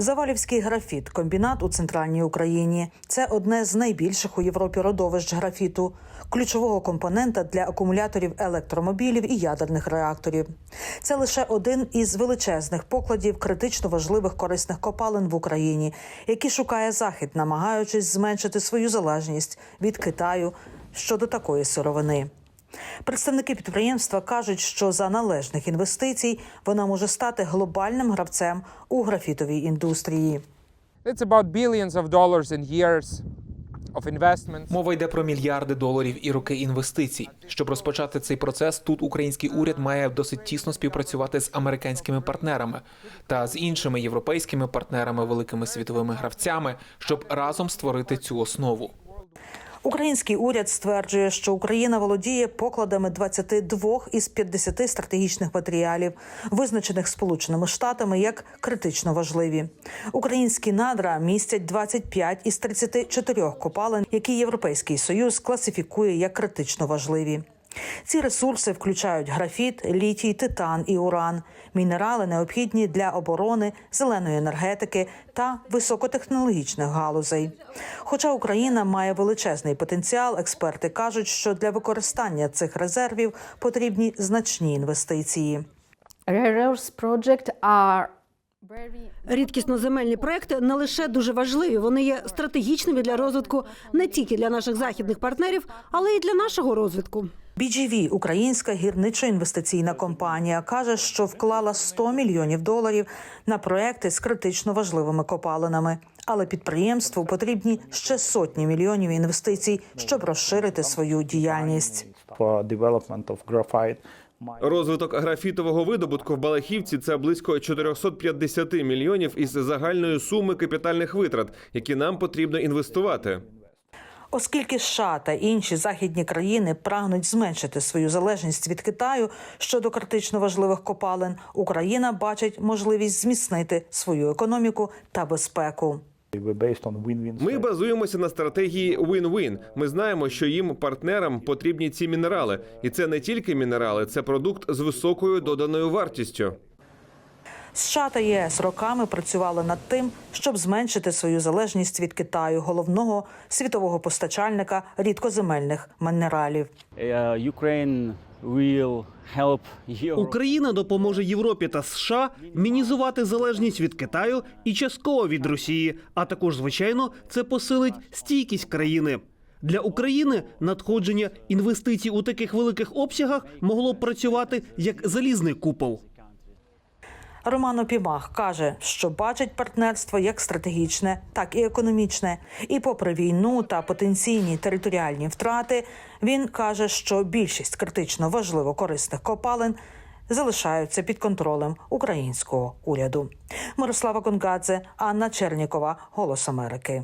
Завалівський графіт комбінат у центральній Україні. Це одне з найбільших у Європі родовищ графіту, ключового компонента для акумуляторів електромобілів і ядерних реакторів. Це лише один із величезних покладів критично важливих корисних копалин в Україні, які шукає захід, намагаючись зменшити свою залежність від Китаю щодо такої сировини. Представники підприємства кажуть, що за належних інвестицій вона може стати глобальним гравцем у графітовій індустрії. It's about billions of dollars in years. Мова йде про мільярди доларів і роки інвестицій. Щоб розпочати цей процес, тут український уряд має досить тісно співпрацювати з американськими партнерами та з іншими європейськими партнерами, великими світовими гравцями, щоб разом створити цю основу. Український уряд стверджує, що Україна володіє покладами 22 із 50 стратегічних матеріалів, визначених Сполученими Штатами як критично важливі. Українські надра містять 25 із 34 копалин, які Європейський союз класифікує як критично важливі. Ці ресурси включають графіт, літій, титан і уран, мінерали необхідні для оборони, зеленої енергетики та високотехнологічних галузей. Хоча Україна має величезний потенціал, експерти кажуть, що для використання цих резервів потрібні значні інвестиції. Project are Рідкісноземельні проекти не лише дуже важливі, вони є стратегічними для розвитку не тільки для наших західних партнерів, але й для нашого розвитку. BGV, українська гірничо-інвестиційна компанія, каже, що вклала 100 мільйонів доларів на проекти з критично важливими копалинами. Але підприємству потрібні ще сотні мільйонів інвестицій, щоб розширити свою діяльність. Розвиток графітового видобутку в Балахівці це близько 450 мільйонів із загальної суми капітальних витрат, які нам потрібно інвестувати. Оскільки США та інші західні країни прагнуть зменшити свою залежність від Китаю щодо критично важливих копалин, Україна бачить можливість зміцнити свою економіку та безпеку. Ми базуємося на стратегії win-win. Ми знаємо, що їм партнерам потрібні ці мінерали, і це не тільки мінерали, це продукт з високою доданою вартістю. США та ЄС роками працювали над тим, щоб зменшити свою залежність від Китаю, головного світового постачальника рідкоземельних мінералів. Ukraine will help Україна допоможе Європі та США мінізувати залежність від Китаю і частково від Росії. А також, звичайно, це посилить стійкість країни. Для України надходження інвестицій у таких великих обсягах могло б працювати як залізний купол. Роман Опімах каже, що бачить партнерство як стратегічне, так і економічне. І попри війну та потенційні територіальні втрати, він каже, що більшість критично важливо корисних копалин залишаються під контролем українського уряду. Мирослава Конгадзе, Анна Чернікова, Голос Америки.